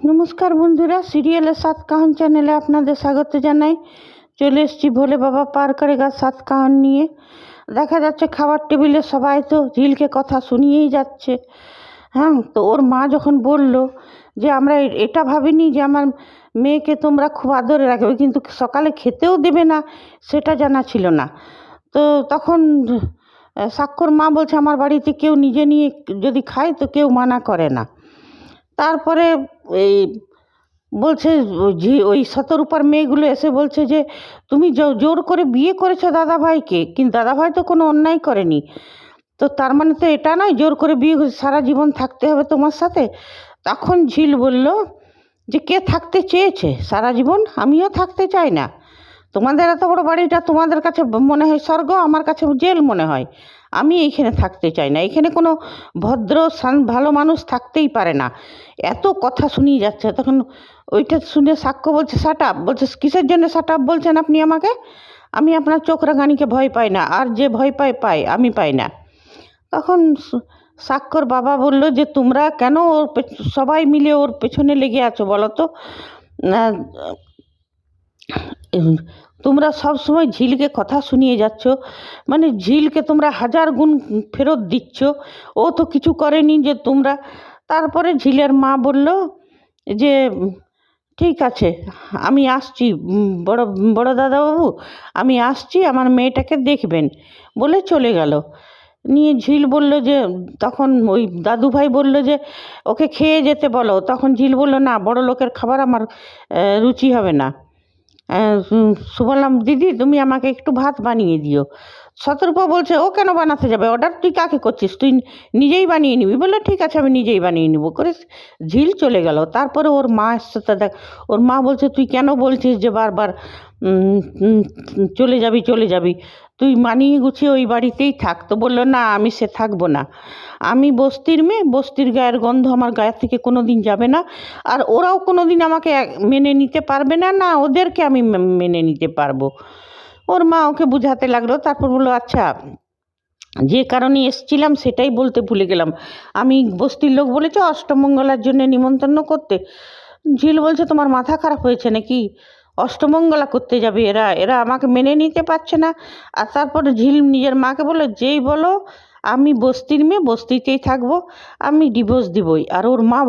নমস্কার বন্ধুরা, সিরিয়ালের সাত কাহন চ্যানেলে আপনাদের স্বাগত জানাই। চলে এসেছি ভোলে বাবা পার করে গা সাত কাহন নিয়ে। দেখা যাচ্ছে খাবার টেবিলে সবাই তো ঝিলকে কথা শুনিয়েই যাচ্ছে। হ্যাঁ তো ওর মা যখন বলল যে, আমরা এটা ভাবিনি যে, আমার মেয়েকে তোমরা খুব আদরে রাখবে কিন্তু সকালে খেতেও দেবে না, সেটা জানা ছিল না। তো তখন সাক্ষর মা বলছে, আমার বাড়িতে কেউ নিজে নিয়ে যদি খায়, তো কেউ মানা করে না। তারপরে এই বলছে, ঝি- ওই শতরূপার মেয়েগুলো এসে বলছে যে, তুমি জোর করে বিয়ে করেছ দাদাভাইকে। কিন্তু দাদাভাই তো কোনো অন্যায় করেনি। তো তার মানে তো এটা নয়, জোর করে বিয়ে সারা জীবন থাকতে হবে তোমার সাথে? তখন ঝিল বলল, যে কে থাকতে চেয়েছে? সারা জীবন? আমিও থাকতে চাই না। তোমাদের এত বড় বাড়িটা তোমাদের কাছে মনে হয় স্বর্গ, আমার কাছে জেল মনে হয়। আমি এইখানে থাকতে চাই না। এখানে কোনো ভদ্র ভালো মানুষ থাকতেই পারে না। এত কথা শুনিয়ে যাচ্ছে। তখন ওইটা শুনে সাক্ষ্য বলছে শাট আপ বলছে, কিসের জন্য শাট আপ বলছেন আপনি আমাকে? আমি আপনার চোখ রাঙানিকে ভয় পাই না। আর যে ভয় পায় পায়, আমি পাই না। তখন সাক্ষর বাবা বলল যে, তোমরা কেন ওর সবাই মিলে ওর পেছনে লেগে আছো বলো তো? তোমরা সব সময় ঝিলকে কথা শুনিয়ে যাচ্ছ। মানে ঝিলকে তোমরা হাজার গুণ ফেরত দিচ্ছ। ও তো কিছু করেনি যে তোমরা। তারপরে ঝিলের মা বলল যে, ঠিক আছে, আমি আসছি, বড় বড় দাদাবাবু, আমি আসছি, আমার মেয়েটাকে দেখবেন। বলে চলে গেল। নিয়ে ঝিল বলল যে, তখন ওই দাদু ভাই বলল যে, ওকে খেয়ে যেতে বলো। তখন ঝিল বলল, না বড় লোকের খাবার আমার রুচি হবে না। আহ, বললাম দিদি তুমি আমাকে একটু ভাত বানিয়ে দিও। শতরূপা বলছে, ও কেন বানাতে যাবে? অর্ডার তুই কাকে করছিস? তুই নিজেই বানিয়ে নিবি। বলল, ঠিক আছে, আমি নিজেই বানিয়ে নিব। করে ঝিল চলে গেল। তারপরে ওর মা এসছে, তা দেখ, ওর মা বলছে, তুই কেন বলছিস যে বারবার চলে যাবি চলে যাবি? তুই মানিয়ে গুছিয়ে ওই বাড়িতেই থাক। তো বলল, না, আমি সে থাকব না। আমি বস্তির মেয়ে, বস্তির গায়ের গন্ধ আমার গায়ের থেকে কোনো দিন যাবে না। আর ওরাও কোনো দিন আমাকে মেনে নিতে পারবে না না, ওদেরকে আমি মেনে নিতে পারব। ওর মা ওকে বুঝাতে লাগল, তারপর বলল আচ্ছা যে কারণে এসছিলাম সেটাই বলতে ভুলে গেলাম। আমি বস্তির লোক বলেছে, অষ্টমঙ্গলার জন্য নিমন্ত্রণ করতে। ঝিল বলছে, তোমার মাথা খারাপ হয়েছে নাকি? অষ্টমঙ্গলা করতে যাবে। এরা এরা আমাকে মেনে নিতে পারছে না। আর তারপর ঝিল নিজের মাকে বলল, যেই বলো, আমি বস্তির মেয়ে, বস্তিতেই থাকব। আমি ডিভোর্স দিবই। আর ওর মা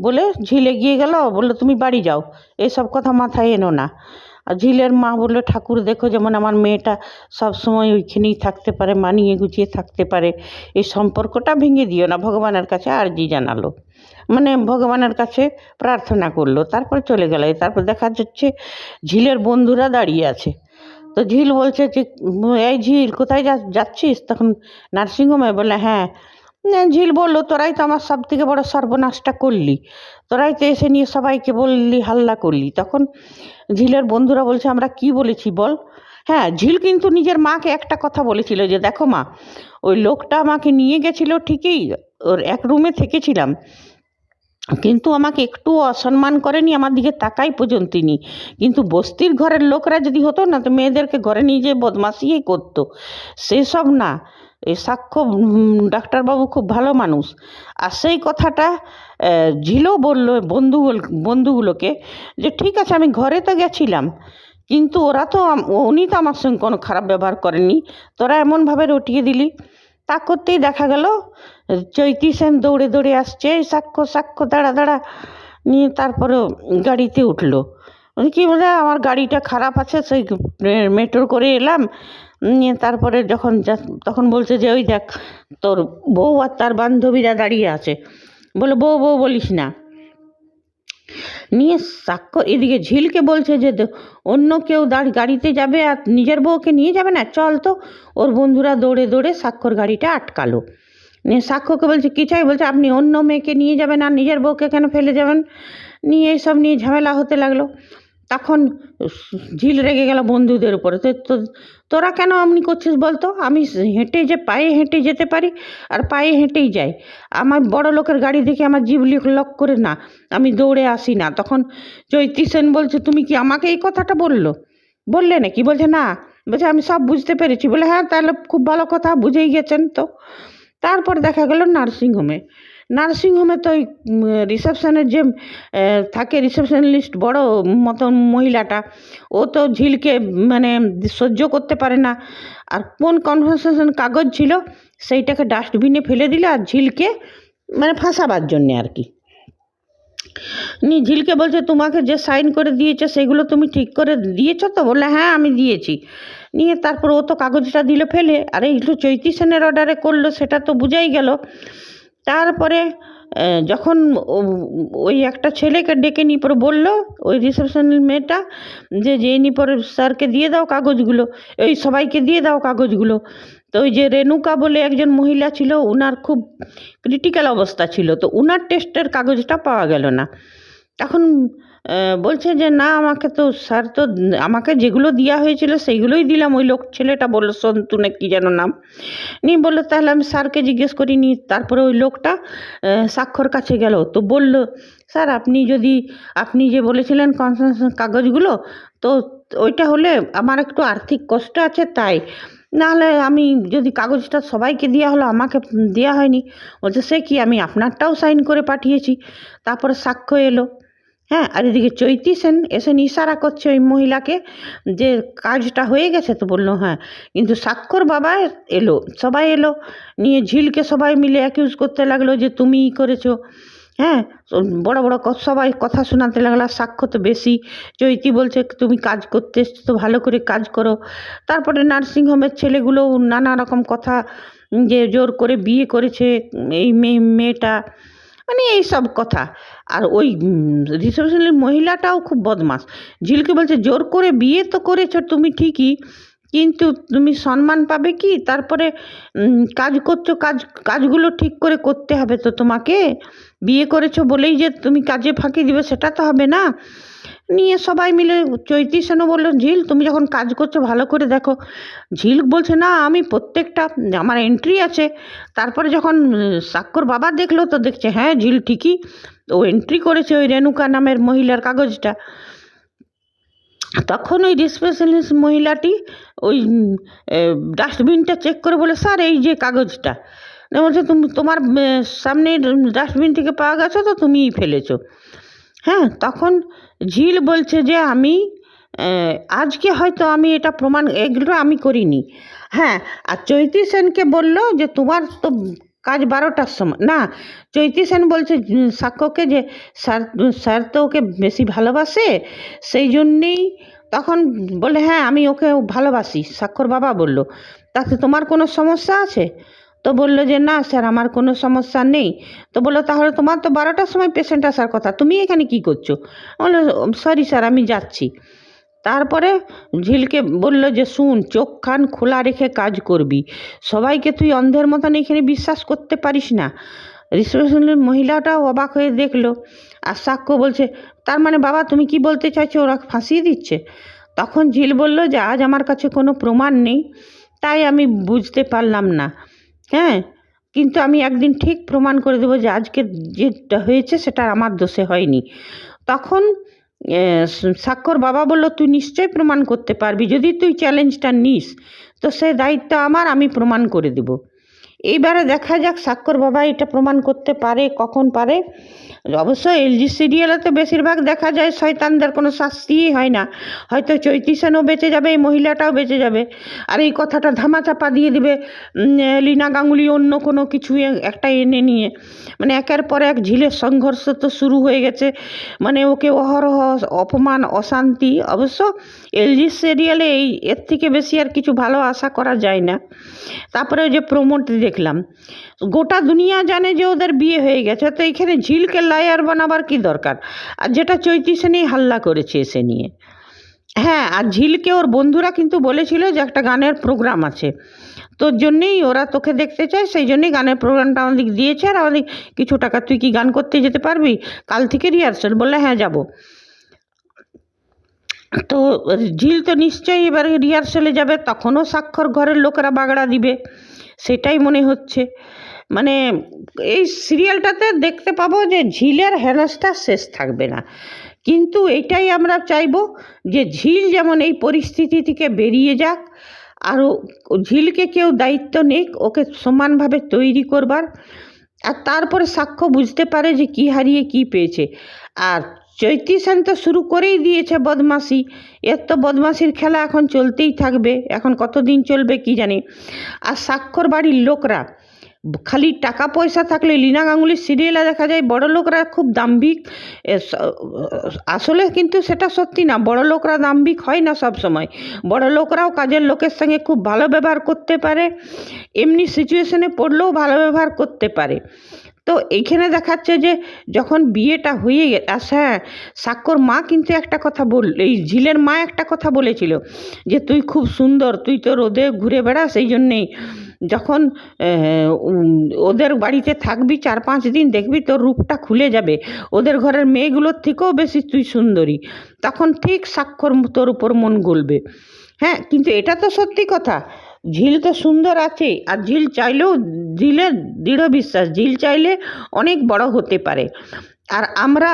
বলে ঝিলে গিয়ে গেল, বলল, তুমি বাড়ি যাও। এসব কথা মাথায় এনো না। আর ঝিলের মা বলল, ঠাকুর দেখো যেমন আমার মেয়েটা সব সময় ওইখানেই থাকতে পারে, মানিয়ে গুছিয়ে থাকতে পারে। এই সম্পর্কটা ভেঙে দিও না, ভগবানের কাছে আর্জি জানালো। মানে ভগবানের কাছে প্রার্থনা করল, তারপর চলে গেল। তারপর দেখা যাচ্ছে ঝিলের বন্ধুরা দাঁড়িয়ে আছে। তো ঝিল বলছে যে, এই ঝিল, কোথায় যাচ্ছিস? তখন নার্সিংহোমে বলে হ্যাঁ ঝিল বলল, তোরাই তো আমার সব থেকে বড় সর্বনাশটা করলি। তোরাই তো এসে নিয়ে সবাইকে বললি, হাল্লা করলি। তখন ঝিলের বন্ধুরা বলছে, আমরা কি বলেছি বল? হ্যাঁ ঝিল কিন্তু নিজের মাকে একটা কথা বলেছিল যে, দেখো মা, ওই লোকটা আমাকে নিয়ে গেছিল ঠিকই, ওর এক রুমে থেকেছিলাম। কিন্তু আমাকে একটু অসম্মান করেনি, আমার দিকে তাকাই পর্যন্ত নি কিন্তু বস্তির ঘরের লোকরা যদি হতো না, তো মেয়েদেরকে ঘরে নিয়ে যেয়ে বদমাশিই করতো। সেসব না। এই সাক্ষ্য ডাক্তারবাবু খুব ভালো মানুষ। আর সেই কথাটা ঝিলও বলল বন্ধুগুলো, বন্ধুগুলোকে যে, ঠিক আছে, আমি ঘরে তো গেছিলাম, কিন্তু ওরা তো উনি তো আমার সঙ্গে কোনো খারাপ ব্যবহার করেনি তোরা এমনভাবে রটিয়ে দিলি। তা করতেই দেখা গেল, চৈতি সেন দৌড়ে দৌড়ে আসছে সাক্ষ্য সাক্ষ্য, দাঁড়া দাঁড়া, নিয়ে তারপরে গাড়িতে উঠল। কি বলে, আমার গাড়িটা খারাপ আছে, সেই মেট্রো করে এলাম। নিয়ে তারপরে যখন তখন বলছে যে, ওই দেখ, তোর বউ আর তার বান্ধবীরা দাঁড়িয়ে আছে। বলে, বউ বউ বলিস না। নিয়ে সাক্ষ্য এদিকে ঝিলকে বলছে যে অন্য কেউ গাড়িতে যাবে আর নিজের বউকে নিয়ে যাবে না? চল তো। ওর বন্ধুরা দৌড়ে দৌড়ে সাক্ষর গাড়িটা আটকালো। নিয়ে সাক্ষ্যকে বলছে, কী চাই? বলছে, আপনি অন্য মেয়েকে নিয়ে যাবেন আর নিজের বউকে কেন ফেলে যাবেন? নিয়ে এইসব নিয়ে ঝামেলা হতে লাগল। তখন ঝিল রেগে গেল বন্ধুদের উপরে। তো তোরা কেন এমনি করছিস বলতো? আমি হেঁটে যে, পায়ে হেঁটে যেতে পারি আর পায়ে হেঁটেই যাই। আমার বড় লোকের গাড়ি দেখে আমার জিবলি লক করে না, আমি দৌড়ে আসি না। তখন চৈতি সেন বলছে, তুমি কি আমাকে এই কথাটা বলল? বললে নাকি? বলছে, না। বলছে, আমি সব বুঝতে পেরেছি। বলে হ্যাঁ তাহলে খুব ভালো কথা, বুঝেই গেছেন তো। তারপর দেখা গেল নার্সিংহোমে। নার্সিংহোমে তো ওই রিসেপশনের যে থাকে রিসেপশনিস্ট বড় মতন মহিলাটা, ও তো ঝিলকে মানে সহ্য করতে পারে না। আর কোন কনভারসেশন কাগজ ছিল, সেইটাকে ডাস্টবিনে ফেলে দিলে আর ঝিলকে মানে ফাঁসাবার জন্যে আর কি। নি ঝিলকে বলছে, তোমাকে যে সাইন করে দিয়েছে, সেগুলো তুমি ঠিক করে দিয়েছ তো? বললে হ্যাঁ আমি দিয়েছি। নিয়ে তারপর ও তো কাগজটা দিল ফেলে। আর এইগুলো চৈতি সেনের অর্ডারে করল, সেটা তো বুঝাই গেল। তারপরে যখন ওই একটা ছেলেকে ডেকে নিয়ে পরে বলল, ওই রিসেপশনের মেয়েটা, যে যে নি পরে স্যারকে দিয়ে দাও কাগজগুলো, এই সবাইকে দিয়ে দাও কাগজগুলো। তো ওই যে রেণুকা বলে একজন মহিলা ছিল, উনার খুব ক্রিটিক্যাল অবস্থা ছিল, তো উনার টেস্টের কাগজটা পাওয়া গেল না। তখন বলছে যে, না, আমাকে তো স্যার তো, আমাকে যেগুলো দেওয়া হয়েছিল সেইগুলোই দিলাম। ওই লোক ছেলেটা বলল, সন্তু না কি যেন নাম। নিয়ে বলল, তাহলে আমি স্যারকে জিজ্ঞেস করিনি। তারপরে ওই লোকটা স্বাক্ষর কাছে গেল। তো বলল, স্যার, আপনি যদি, আপনি যে বলেছিলেন কনসেশন কাগজগুলো, তো ওইটা হলে আমার একটু আর্থিক কষ্ট আছে তাই। নাহলে আমি যদি কাগজটা সবাইকে দেওয়া হলো, আমাকে দেওয়া হয়নি। বলছে, সে কি আমি আপনারটাও সাইন করে পাঠিয়েছি? তারপরে সাক্ষ্য এলো। হ্যাঁ আর এদিকে চৈতি সেন এসে ইশারা করছে ওই মহিলাকে যে কাজটা হয়ে গেছে তো বলল হ্যাঁ। কিন্তু স্বাক্ষর বাবা এলো, সবাই এলো, নিয়ে ঝিলকে সবাই মিলে অ্যাকিউজ করতে লাগল যে তুমিই করেছ। হ্যাঁ বড় বড় সবাই কথা শোনাতে লাগল সাক্ষ্য তো বেশি। চৈতি বলছে, তুমি কাজ করতে এসছো তো ভালো করে কাজ করো। তারপরে নার্সিংহোমের ছেলেগুলোও নানা রকম কথা, যে জোর করে বিয়ে করেছে, এই মেয়ে মেয়েটা মানে এই সব কথা। আর ওই রিসেপশনের মহিলাটাও খুব বদমাস। ঝিলকে বলছে, জোর করে বিয়ে তো করেছ তুমি ঠিকই, কিন্তু তুমি সম্মান পাবে কি? তারপরে কাজ করছ, কাজ, কাজগুলো ঠিক করে করতে হবে তো তোমাকে। বিয়ে করেছ বলেই যে তুমি কাজে ফাঁকি দিবে, সেটা তো হবে না। নিয়ে সবাই মিলে চৈতি সেনও বলল, ঝিল, তুমি যখন কাজ করছ ভালো করে দেখো। ঝিল বলছে, না, আমি প্রত্যেকটা, আমার এন্ট্রি আছে। তারপরে যখন সাক্ষর বাবা দেখল, তো দেখছে হ্যাঁ ঝিল ঠিকই ও এন্ট্রি করেছে ওই রেণুকা নামের মহিলার কাগজটা। তখন ওই রিসপেশালিস্ট মহিলাটি ওই ডাস্টবিনটা চেক করে বলে, স্যার, এই যে কাগজটা। বলছে, তুমি, তোমার সামনে ডাস্টবিন থেকে পাওয়া গেছে তো তুমিই ফেলেছো। হ্যাঁ তখন ঝিল বলছে যে আমি আজকে হয়তো আমি এটা প্রমাণ, এগুলো আমি করিনি। হ্যাঁ আর চৈতি সেনকে বলল যে তোমার তো কাজ বারোটার সময়। না, চৈতি সেন বলছে সাক্ষ্যকে যে স্যার স্যার তো ওকে বেশি ভালোবাসে, সেই জন্যেই তখন বলে হ্যাঁ আমি ওকে ভালোবাসি স্বাক্ষর বাবা বলল। তাতে তোমার কোনো সমস্যা আছে? তো বলল যে, না স্যার, আমার কোনো সমস্যা নেই। তো বলল, তাহলে তোমার তো বারোটার সময় পেশেন্ট আসার কথা, তুমি এখানে কি করছ? বলল সরি স্যার, আমি যাচ্ছি। তারপরে ঝিলকে বলল যে, শুন, চোখ কান খোলা রেখে কাজ করবি। সবাইকে তুই অন্ধের মতন এখানে বিশ্বাস করতে পারিস না। রিসেপশনের মহিলাটাও অবাক হয়ে দেখল আর সাক্ষ্য বলছে, তার মানে বাবা, তুমি কি বলতে চাইছো? ওরা ফাঁসিয়ে দিচ্ছে? তখন ঝিল বলল যে, আজ আমার কাছে কোনো প্রমাণ নেই, তাই আমি বুঝতে পারলাম না। হ্যাঁ কিন্তু আমি একদিন ঠিক প্রমাণ করে দেবো যে আজকে যেটা হয়েছে সেটা আমার দোষে হয়নি। তখন স্বাক্ষর বাবা বলল, তুই নিশ্চয়ই প্রমাণ করতে পারবি। যদি তুই চ্যালেঞ্জটা নিস, তো সে দায়িত্ব আমার, আমি প্রমাণ করে দেব। এইবারে দেখা যাক, স্বাক্ষর বাবা এটা প্রমাণ করতে পারে, কখন পারে। অবশ্য এলজি সিরিয়ালে তো বেশিরভাগ দেখা যায় শয়তানদের কোনো শাস্তিই হয় না। হয়তো চৈতি সেনও বেঁচে যাবে, এই মহিলাটাও বেঁচে যাবে। আর এই কথাটা ধামাচাপা দিয়ে দিবে লীনা গাঙ্গুলি অন্য কোনো কিছু একটা এনে নিয়ে। মানে একের পর এক ঝিলের সংঘর্ষ তো শুরু হয়ে গেছে। মানে ওকে অহরহ, অপমান, অশান্তি, অবশ্য এলজি সিরিয়ালে এই, এর থেকে বেশি আর কিছু ভালো আশা করা যায় না। তারপরে যে প্রমোট দেখলাম। গোটা দুনিয়া জানে যে ওদের বিয়ে হয়ে গেছে, তো এখানে ঝিলকে লায়ার বানাবার কি দরকার? আর যেটা চৈতি সেনেই হাল্লা করেছে এসে নিয়ে। হ্যাঁ আর ঝিলকে ওর বন্ধুরা কিন্তু বলেছিল যে একটা গানের প্রোগ্রাম আছে। তোর জন্যেই ওরা তোকে দেখতে চায়, সেই জন্যই গানের প্রোগ্রামটা আমাদের দিয়েছে, আর আমাদের কিছু টাকা তুই কি গান করতে যেতে পারবি? কাল থেকে রিহার্সাল বললে হ্যাঁ যাব। তো ঝিল তো নিশ্চয়ই এবার রিহার্সালে যাবে, তখনও স্বাক্ষর ঘরের লোকেরা বাগড়া দিবে। সেটাই মনে হচ্ছে। মানে এই সিরিয়ালটাতে দেখতে পাবো যে ঝিলের হেনস্থা শেষ থাকবে না। কিন্তু এটাই আমরা চাইব যে ঝিল যেমন এই পরিস্থিতি থেকে বেরিয়ে যাক, আরও ঝিলকে কেউ দায়িত্ব নেক, ওকে সমানভাবে তৈরি করবার, আর তারপরে সাক্ষ্য বুঝতে পারে যে কি হারিয়ে কি পেয়েছে। আর চৈতি সেন তো শুরু করেই দিয়েছে বদমাসি এর তো বদমাসির খেলা এখন চলতেই থাকবে। এখন কতদিন চলবে কি জানি। আর স্বাক্ষর বাড়ির লোকরা। খালি টাকা পয়সা থাকলে লীনা গাঙ্গুলির সিরিয়ালে দেখা যায় বড় লোকরা খুব দাম্ভিক। আসলে কিন্তু সেটা সত্যি না। বড় লোকরা দাম্ভিক হয় না সব সময়। বড় লোকরাও কাজের লোকের সঙ্গে খুব ভালো ব্যবহার করতে পারে। এমনি সিচুয়েশনে পড়লেও ভালো ব্যবহার করতে পারে। তো এইখানে দেখাচ্ছে যে যখন বিয়েটা হয়ে গেছে হ্যাঁ সাক্ষর মা কিন্তু একটা কথা বল, এই ঝিলের মা একটা কথা বলেছিল যে তুই খুব সুন্দর, তুই তো রোদে ঘুরে বেড়াস সেই জন্যেই। যখন ওদের বাড়িতে থাকবি চার পাঁচ দিন দেখবি তোর রূপটা খুলে যাবে। ওদের ঘরের মেয়েগুলোর থেকেও বেশি তুই সুন্দরী। তখন ঠিক স্বাক্ষর তোর উপর মন গলবে। হ্যাঁ কিন্তু এটা তো সত্যি কথা। ঝিল তো সুন্দর আছে, আর ঝিল চাইলেও ঝিলের দৃঢ় বিশ্বাস, ঝিল চাইলে অনেক বড় হতে পারে। আর আমরা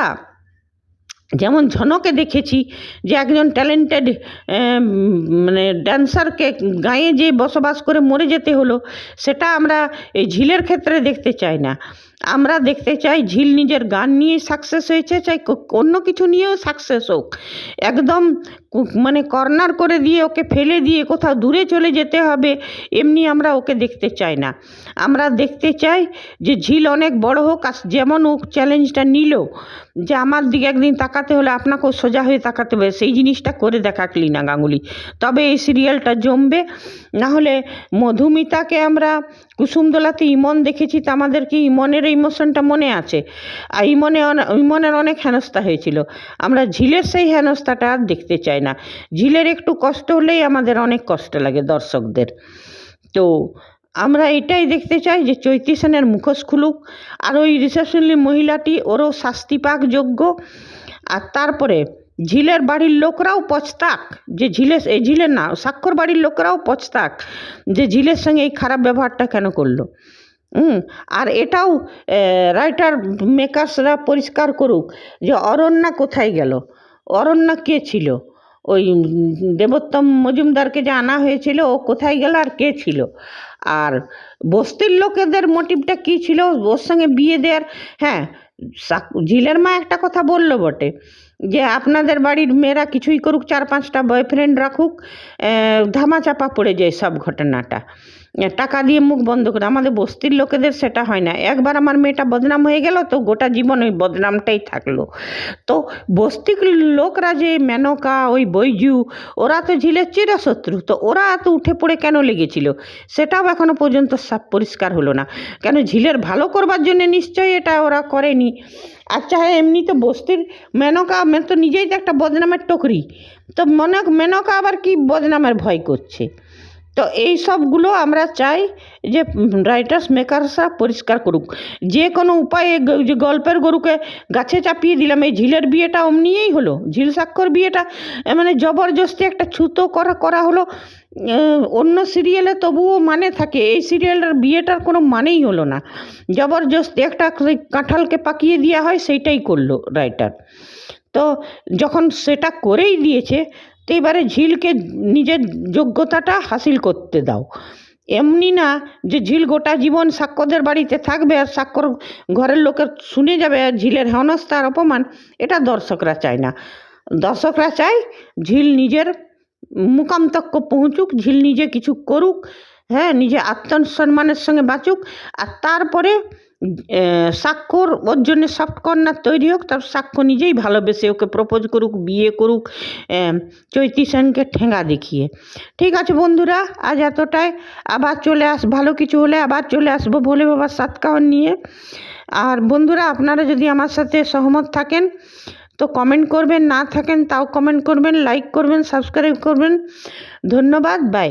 যেমন ঝনকে দেখেছি যে একজন ট্যালেন্টেড মানে ড্যান্সারকে গায়ে যে বসবাস করে মরে যেতে হলো, সেটা আমরা এই ঝিলের ক্ষেত্রে দেখতে চাই না। আমরা দেখতে চাই ঝিল নিজের গান নিয়ে সাকসেস হয়েছে, চাই অন্য কিছু নিয়েও সাকসেস হোক। একদম মানে কর্নার করে দিয়ে ওকে ফেলে দিয়ে কোথাও দূরে চলে যেতে হবে, এমনি আমরা ওকে দেখতে চাই না। আমরা দেখতে চাই যে ঝিল অনেক বড় হোক, আর যেমন ও চ্যালেঞ্জটা নিল, যে আমার দিকে একদিন তাকাতে হলে আপনাকেও সোজা হয়ে তাকাতে হবে, সেই জিনিসটা করে দেখা ক্লিনা গাঙ্গুলি। তবে এই সিরিয়ালটা জমবে। নাহলে মধুমিতাকে আমরা কুসুমদোলাতে ইমন দেখেছি, তো আমাদের কি ইমনের ইমোশনটা মনে আছে। আর ইমনে ইমনের অনেক হেনস্থা হয়েছিল। আমরা ঝিলের সেই হেনস্থাটা আর দেখতে চাই না। ঝিলের একটু কষ্ট হলেই আমাদের অনেক কষ্ট লাগে দর্শকদের। তো আমরা এটাই দেখতে চাই যে চৈতি সেনের মুখোশ খুলুক। আর ওই রিসেপশনলি মহিলাটি, ওরও শাস্তি পাক যোগ্য। আর তারপরে ঝিলের বাড়ির লোকরাও পচতাক যে ঝিলের এই ঝিলের না, স্বাক্ষর বাড়ির লোকরাও পচতাক যে ঝিলের সঙ্গে এই খারাপ ব্যবহারটা কেন করল। আর এটাও রাইটার মেকার্সরা পরিষ্কার করুক যে অরণ্যা কোথায় গেল? অরণ্যা কে ছিল? ওই দেবোত্তম মজুমদারকে যে আনা হয়েছিল, ও কোথায় গেল আর কে ছিল? আর বস্তির লোকেদের মোটিভটা কী ছিল? ওর সঙ্গে বিয়ে দেওয়ার হ্যাঁ ঝিলের মা একটা কথা বলল বটে, যে আপনাদের বাড়ির মেয়েরা কিছুই করুক চার পাঁচটা বয়ফ্রেন্ড রাখুক ধামাচাপা পড়ে যায় সব ঘটনাটা। টাকা দিয়ে মুখ বন্ধ করে। আমাদের বস্তির লোকেদের সেটা হয় না। একবার আমার মেয়েটা বদনাম হয়ে গেল তো গোটা জীবন ওই বদনামটাই থাকল। তো বস্তির লোকরা যে মেনকা, ওই বৈজু, ওরা তো ঝিলের চিরশত্রু, তো ওরা এত উঠে পড়ে কেন লেগেছিল? সেটাও এখনও পর্যন্ত সব পরিষ্কার হলো না। কেন ঝিলের ভালো করবার জন্য নিশ্চয়ই এটা ওরা করেনি। আর চাহে এমনি তো বস্তির মেনকা তো নিজেই তো একটা বদনামের টকরি। তো মনে, মেনকা আবার কি বদনামের ভয় করছে? তো এই সবগুলো আমরা চাই যে রাইটার্স মেকারসরা পরিষ্কার করুক। যে কোনো উপায়ে যে গল্পের গরুকে গাছে চাপিয়ে দিলাম, এই ঝিলের বিয়েটা অমনিয়েই হলো। ঝিল স্বাক্ষর বিয়েটা মানে জবরদস্তি একটা ছুতো করা করা হলো। অন্য সিরিয়ালে তবুও মানে থাকে, এই সিরিয়ালের বিয়েটার কোনো মানেই হলো না। জবরদস্তি একটা কাঁঠালকে পাকিয়ে দেওয়া হয়, সেইটাই করল রাইটার তো যখন সেটা করেই দিয়েছে তো এবারে ঝিলকে নিজের যোগ্যতাটা হাসিল করতে দাও। এমনি না যে ঝিল গোটা জীবন সাক্ষ্যদের বাড়িতে থাকবে আর সাক্ষর ঘরের লোকের শুনে যাবে আর ঝিলের হেনস্থা আর অপমান, এটা দর্শকরা চায় না। দর্শকরা চায় ঝিল নিজের মুকামতক্য পৌঁছুক, ঝিল নিজে কিছু করুক হ্যাঁ নিজে আত্মসম্মানের সঙ্গে বাঁচুক আর তারপরে আহ, স্বাক্ষর ওর জন্য সফট কর্নার তৈরি হোক তার সাক্ষ্য নিজেই ভালোবেসে ওকে প্রপোজ করুক বিয়ে করুক চৈতি সেনকে ঠেঙ্গা দেখিয়ে। ঠিক আছে বন্ধুরা আজ এতটাই। আবার চলে আস ভালো কিছু হলে আবার চলে আসব ভোলে বাবার সাতকাহন নিয়ে। আর বন্ধুরা আপনারা যদি আমার সাথে সহমত থাকেন তো কমেন্ট করবেন না থাকেন তাও কমেন্ট করবেন লাইক করবেন সাবস্ক্রাইব করবেন। ধন্যবাদ বাই